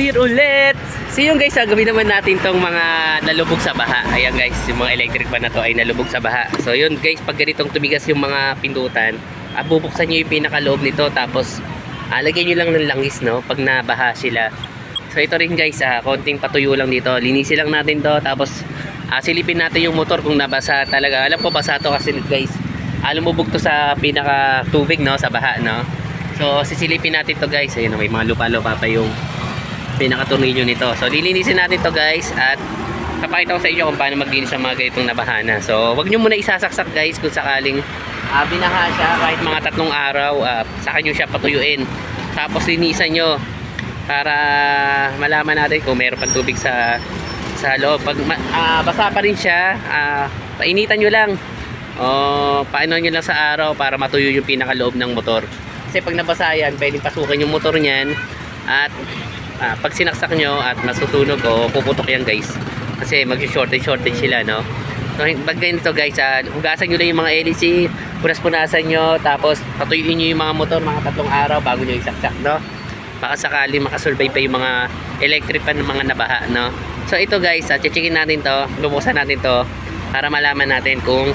here ulit! So yun guys, gagawin naman natin tong mga nalubog sa baha. Ayan guys, yung mga electric fan na to ay nalubog sa baha. So yun guys, pag ganitong tumigas yung mga pindutan, ah, bubuksan nyo yung pinakaloob nito tapos ah, nyo lang ng langis no, pag nabaha sila. So ito rin guys, ah, konting patuyo lang dito. Linisin lang natin to tapos ah, silipin natin yung motor kung nabasa talaga. Alam ko basa to kasi guys, ah, lumubog to sa pinaka tubig no, sa baha no. So sisilipin natin to guys. Ayun, may mga lupa-lupa pa yung pinaka-tornilyo nito. So lilinisin natin to guys at papakita ko sa inyo kung paano maglinis ang mga ganitong nabahana. So wag nyo muna isasaksak guys kung sakaling ah, binaha siya kahit mga tatlong araw, uh, saka nyo siya patuyuin. Tapos linisan nyo para malaman natin kung meron pang tubig sa sa loob. Pag ah, basa pa rin siya, ah, painitan nyo lang. O paano nyo lang sa araw para matuyo yung pinakaloob ng motor. Kasi pag nabasa yan, pwedeng pasukan yung motor niyan at ah, pag sinaksak nyo at masutunog o puputok yan guys. Kasi mag-shortage shortage sila no. So pag ganito guys, ah, hugasan nyo lang yung mga LEC, punas-punasan nyo, tapos patuyuin nyo yung mga motor mga tatlong araw bago nyo isaksak no. Baka sakali makasurvive pa yung mga electric pan ng mga nabaha no. So ito guys, uh, checkin natin to, bubuksan natin to para malaman natin kung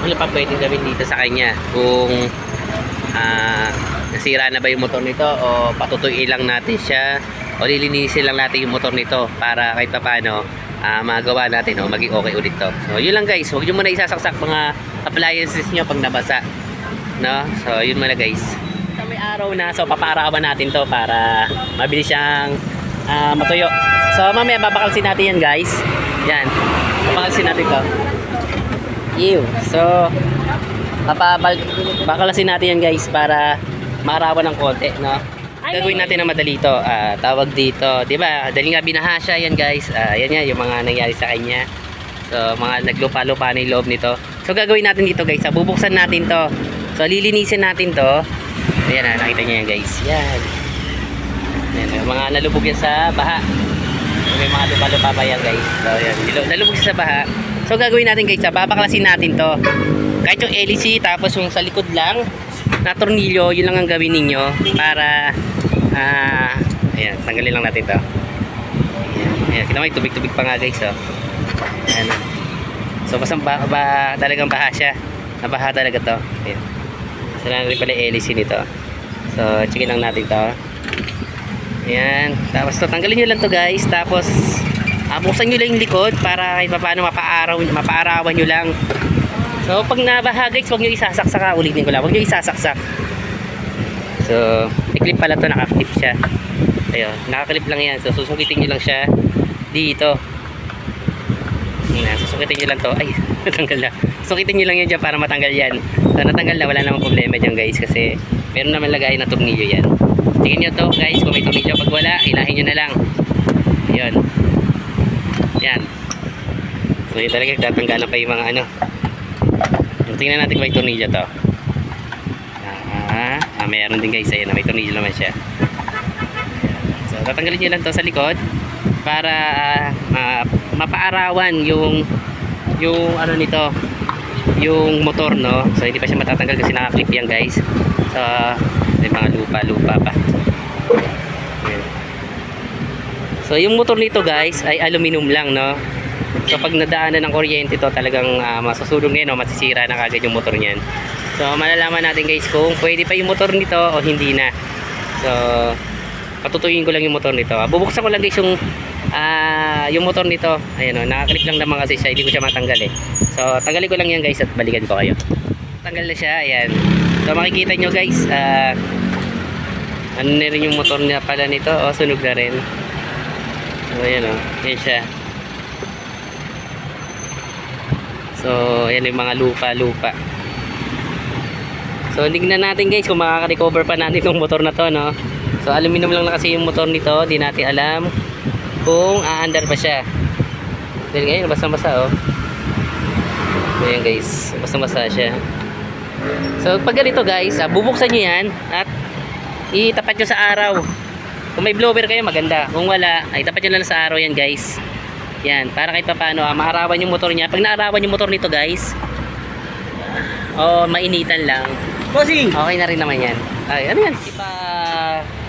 ano pa pwedeng gawin dito sa kanya. Kung ah, nasira na ba yung motor nito o patutuyuin lang natin siya o lilinisin lang natin yung motor nito para kahit pa paano ah, magawa natin o maging okay ulit to. So yun lang guys, huwag nyo muna isasaksak mga appliances nyo pag nabasa. No? So yun muna guys. So, may araw na, so papaarawan natin to para mabilis siyang ah, matuyo. So mamaya babakalsin natin yan guys. Yan. Babakalsin natin to. Ew. So, papabal natin yan guys para maarawan ng konti, no? Gagawin natin na madali to. Ah, tawag dito, 'di ba? Dali nga binaha siya yan guys. Ah, yan yan yung mga nangyari sa kanya. So, mga naglupa-lupa na yung loob nito. So, gagawin natin dito guys. Ah, bubuksan natin to. So, lilinisin natin to. Ayan na, nakita niyo yan guys. Yan. Yan, yung mga nalubog yan sa baha. May mga lupa-lupa pa yan guys. So, yan. Nalubog siya sa baha. So, gagawin natin guys. ah, Babaklasin natin to. Kahit yung LEC, tapos yung sa likod lang, na tornilyo, yun lang ang gawin ninyo para, ah, ayan, tanggalin lang natin to. Ayan, ayan. Kita may tubig-tubig pa nga guys, oh. Ayan. So, basta ba, ba, talagang baha siya. Nabaha talaga to. Ayan. So, na rin pala LEC nito. So, checkin lang natin to. Ayan. Tapos, to, tanggalin nyo lang to guys. Tapos, ah, buksan nyo lang yung likod para kahit paano mapaaraw, mapaarawan nyo lang. So, pag nabaha guys, huwag nyo isasaksak. Ulitin ko lang. Huwag nyo isasaksak. So, i-clip pala to. Nakaklip siya. Ayun. Nakaklip lang yan. So, susukitin nyo lang siya dito. Ayan. Susukitin nyo lang to. Ay, natanggal na. Susukitin nyo lang yan dyan para matanggal yan. So, natanggal na. Wala namang problema dyan guys. Kasi, meron naman lagay na tornilyo yan. Tingnan nyo to guys. Kung may tornilyo. Pag wala, ilahin nyo na lang. Ayun. Yan. So, yun talaga. Tatanggalan pa yung mga ano. Tingnan natin kung may tornilyo to. Ah, ah, meron din guys. Ayan, may tornilyo naman siya. So, tatanggalin nyo lang to sa likod para ah, mapaarawan yung yung ano nito yung motor no so hindi pa siya matatanggal kasi nakaklip yan guys so may mga lupa lupa pa so yung motor nito guys ay aluminum lang no So pag nadaanan ng kuryente to talagang uh, masusunog na yun o masisira na kagad yung motor niyan. So malalaman natin guys kung pwede pa yung motor nito o hindi na. So patutuyin ko lang yung motor nito. Ah, Bubuksan ko lang guys yung ah, yung motor nito. Ayan o, nakaklip lang naman kasi siya, hindi ko siya matanggal eh. So tanggalin ko lang yan guys at balikan ko kayo. Tanggal na siya, ayan. So makikita nyo guys, ah, ano na rin yung motor niya pala nito. O, sunog na rin. So ayan o, yan siya. So, ayan yung mga lupa-lupa. So, tignan natin guys kung makaka-recover pa natin itong motor na to, no? So, aluminum lang na kasi yung motor nito. Di natin alam kung aandar pa siya. Dahil ngayon, basta-basta, oh. Ayan guys, basta-basta siya. So, pag ganito guys, ah, bubuksan nyo yan at itapat nyo sa araw. Kung may blower kayo, maganda. Kung wala, ay tapat nyo lang sa araw yan guys. Yan, para kahit paano, ah, maarawan yung motor niya. Pag naarawan yung motor nito guys, o mainitan lang, Bossing! okay na rin naman yan. Ay, ano yan? Di pa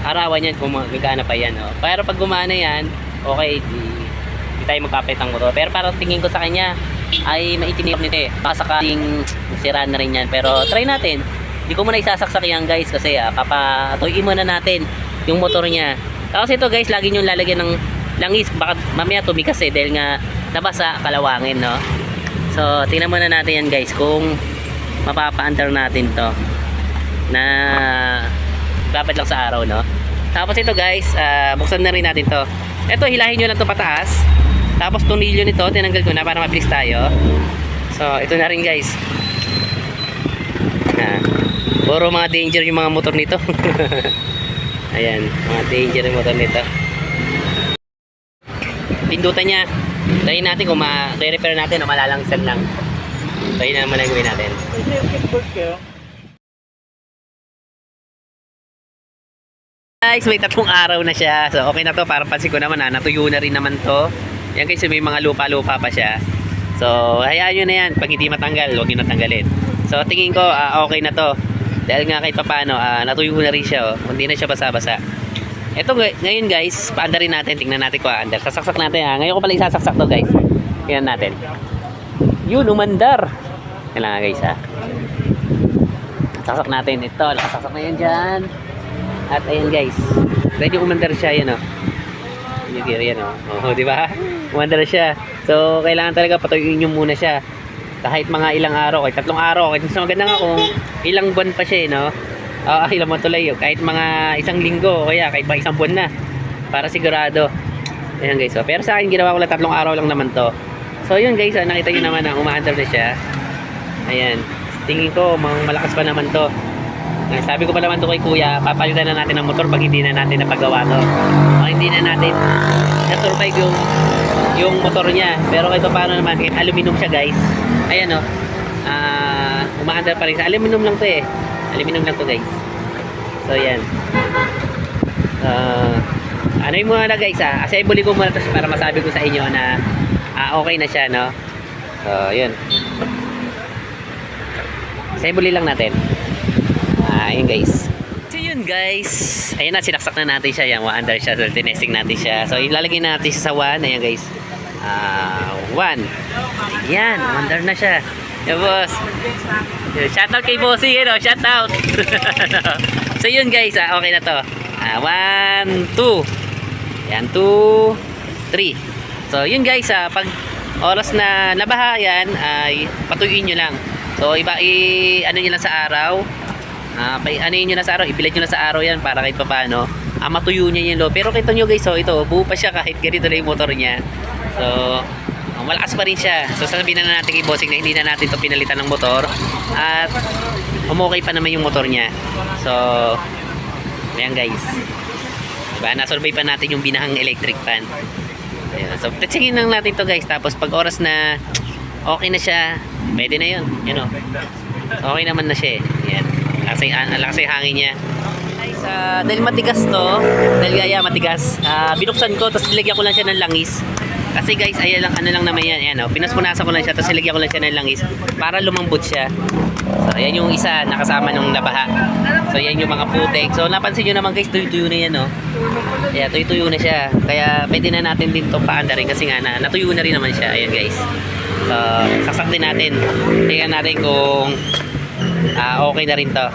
arawan yan kung magagana pa yan. Oh. Pero pag gumana yan, okay, di, di tayo magpapalit ng motor. Pero parang tingin ko sa kanya, ay maitinip nito eh. Baka sakaling sira na rin yan. Pero try natin. Hindi ko muna isasaksak yan guys kasi ah, papatuyin muna natin yung motor niya. Tapos ito guys, lagi nyo lalagyan ng langis. Baka mamaya tumikas eh dahil nga nabasa kalawangin no. So tingnan muna natin yan guys kung mapapa-under natin to na dapat lang sa araw no. Tapos ito guys, ah, buksan na rin natin to. Ito hilahin nyo lang to pataas. Tapos tunilyo nito, tinanggal ko na para mabilis tayo. So ito na rin guys. Ah, puro mga danger yung mga motor nito. Ayan, mga danger yung motor nito. Pindutan niya. Try natin kung ma-repair natin o malalangsan lang. So yun na naman ang gawin natin. Guys, may tatlong araw na siya. So okay na to, para pansin ko naman ha, natuyo na rin naman to. Yan guys, may mga lupa-lupa pa siya. So, hayaan nyo na yan. Pag hindi matanggal, huwag nyo natanggalin. So, tingin ko, ah, okay na to. Dahil nga kahit paano, ah, natuyo na rin siya. Oh. Hindi na siya basa-basa. Ito ngay- ngayon guys, paanda rin natin. Tingnan natin kung aandar. Sasaksak natin ha. Ngayon ko pala isasaksak to guys. Tingnan natin. Yun, umandar. Kailangan guys ha. Saksak natin ito. Nakasaksak na yan dyan. At ayan guys. Ready umandar siya yan oh. Yung gear yan oh. Oh, di ba? Umandar siya. So, kailangan talaga patuyuin nyo muna siya. Kahit mga ilang araw, kahit tatlong araw, kahit mas maganda nga kung ilang buwan pa siya, eh, no? Ah, ilang tuloy, oh. kahit mga isang linggo, o kaya kahit mga isang buwan na. Para sigurado. Ayan guys, oh. pero sa akin ginawa ko lang tatlong araw lang naman to. So yun guys, oh, nakita nyo naman na umaandar na siya. Ayan. Tingin ko, malakas pa naman to. Sabi ko pa naman to kay kuya, papalitan na natin ng motor pag hindi na natin napagawa to. O hindi na natin na-survive yung yung motor niya. Pero kahit paano naman, kahit aluminum siya guys. Ayan o. Ah, umaandar pa rin sa aluminum lang to eh. Aluminum lang to guys. So yan. Ah, ano yung muna na guys ah. Assembly ko muna to para masabi ko sa inyo na ah, okay na siya no. So yun. Assembly lang natin. Ah, ayun guys. So yun guys. Ayun na, sinaksak na natin siya. Yan, under siya. So, tinesting natin siya. So, ilalagay natin siya sa 1. Ayan guys. Ah, 1. Yan, under na siya. Yan boss. Yun, Shoutout kay Bossy, you know, shoutout. so yun guys, ah, okay na to. Ah, 1, 2. Yan, 2, 3. So yun guys, ah, pag oras na nabaha yan, ay patuyuin nyo lang. So iba, i, ano nyo lang sa araw. Ah, pa, ano nyo lang sa araw, ibilad nyo lang sa araw yan para kahit pa paano. Ah, matuyo niya yung loob. Pero kita nyo guys, so ito, buo pa siya kahit ganito na yung motor niya. So, ah, malakas pa rin siya. So sasabihin na natin kay Bossing na hindi na natin to pinalitan ng motor. At umokay pa naman yung motor niya. So, ayan guys. Diba? Nasurvey pa natin yung binahang electric fan. Ayan. So, tetsingin lang natin to guys. Tapos pag oras na okay na siya, pwede na yun. You know. Okay naman na siya eh. Ayan. Lakas yung, lakas yung hangin niya. Guys, ah, dahil matigas to, dahil gaya matigas, ah, binuksan ko, tapos nilagyan ko lang siya ng langis. Kasi guys, ayan lang, ano lang naman yan, ayan o, pinaspunasan ko lang siya, tapos nilagyan ko lang siya ng langis para lumambot siya. So, ayan yung isa, nakasama nung nabaha. So, ayan yung mga putek. So, napansin nyo naman guys, tuyo-tuyo na yan, no? Kaya, tuyo-tuyo na siya. Kaya, pwede na natin din to paanda rin kasi nga na, natuyo na rin naman siya. Ayan guys. So, saksak din natin. Tingnan natin kung ah, okay na rin to.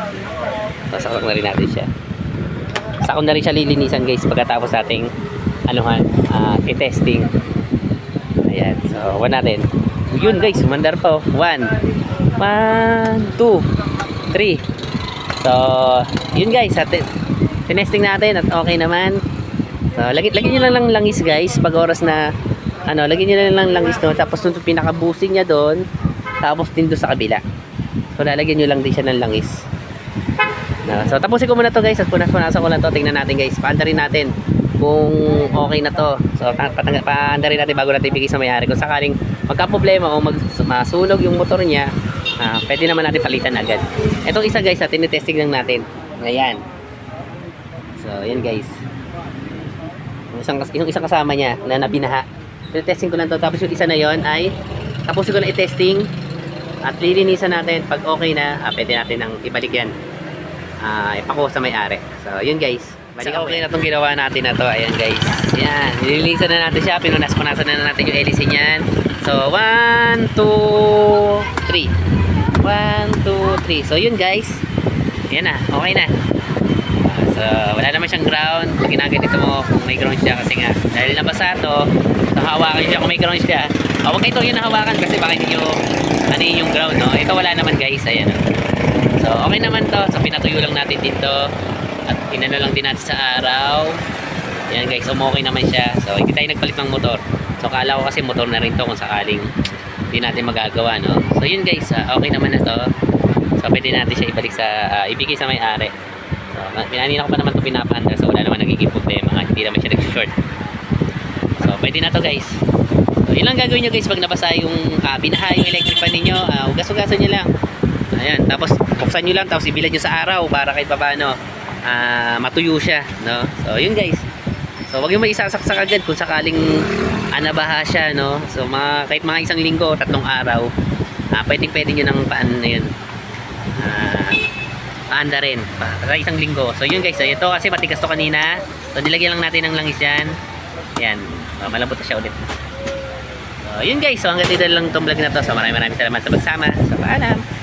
So, saksak na rin natin siya. Sako na rin siya lilinisan guys pagkatapos ating anuhan, ah, i-testing. Ayan. So, one natin. Yun guys, umandar pa oh. One. One, two, three. So, yun guys. At, tinesting natin at okay naman. So, lagi, lagi nyo lang lang langis guys. Pag oras na, ano, lagi nyo lang lang langis doon. Tapos yung pinaka-boosting niya doon. Tapos din doon sa kabila. So, lalagyan nyo lang din siya ng langis. No, so tapusin ko muna to guys at punas-punasan ko lang to tingnan natin guys paanda natin kung okay na to. So paanda rin natin bago natin ibigay sa may-ari. Kung sakaling magka problema o mag masunog yung motor niya ah, pwede naman natin palitan agad. Etong isa guys at tinitesting lang natin. Ayan. So yan guys. Yung isang, yung isang kasama niya na nabinaha. Tinitesting ko lang to. Tapos yung isa na yon ay tapusin ko na i-testing at lilinisan natin. Pag okay na ah, pwede natin nang ibalik yan. Ah, ipako sa may-ari. So, yun guys. Bali, okay na itong ginawa natin na to. Ayan guys. Ayan. Nililisan na natin siya. Pinunas-punasan na natin yung hélice niyan. So, 1, 2, 3. 1, 2, 3. So, yun guys. Ayan na. Okay na. So, wala naman siyang ground. Pag ginaganito mo kung may ground siya kasi nga. Dahil nabasa to, so siya kung may ground siya. Oh, huwag kayo yung nahawakan kasi baka hindi nyo ano yun yung ground, no? Ito wala naman guys. Ayan. oh. So, okay naman to. So, pinatuyo lang natin dito. At inano lang din natin sa araw. Yan guys, umokay naman siya. So, hindi tayo nagpalit ng motor. So, kala ko kasi motor na rin to kung sakaling hindi natin magagawa, no? So, yun guys, ah, okay naman na to. So, pwede natin siya ibalik sa, ah, ibigay sa may-ari. So, pinanina ko pa naman ito pinapanda. So, wala naman nagiging problema. Hindi naman siya nag-short. So, pwede na to guys. So, yun lang gagawin nyo guys pag nabasa yung ah, binaha yung electric fan ninyo. Uh, ugas-ugasan nyo lang. Ayan, tapos buksan nyo lang tapos ibilad nyo sa araw para kahit paano ah, matuyo siya, no? So, yun guys. So, wag yung may isasaksak agad kung sakaling anabaha siya, no? So, mga, kahit mga isang linggo, tatlong araw, ah, pwedeng pwede nyo nang paan na yun. Ah, paanda rin. Pa, sa isang linggo. So, yun guys. So, ito kasi matigas to kanina. So, nilagyan lang natin ng langis yan. Yan. Ah, malambot na siya ulit. So, yun guys. So, hanggang dito lang itong vlog na to. So, maraming maraming salamat sa pagsama. So, paalam.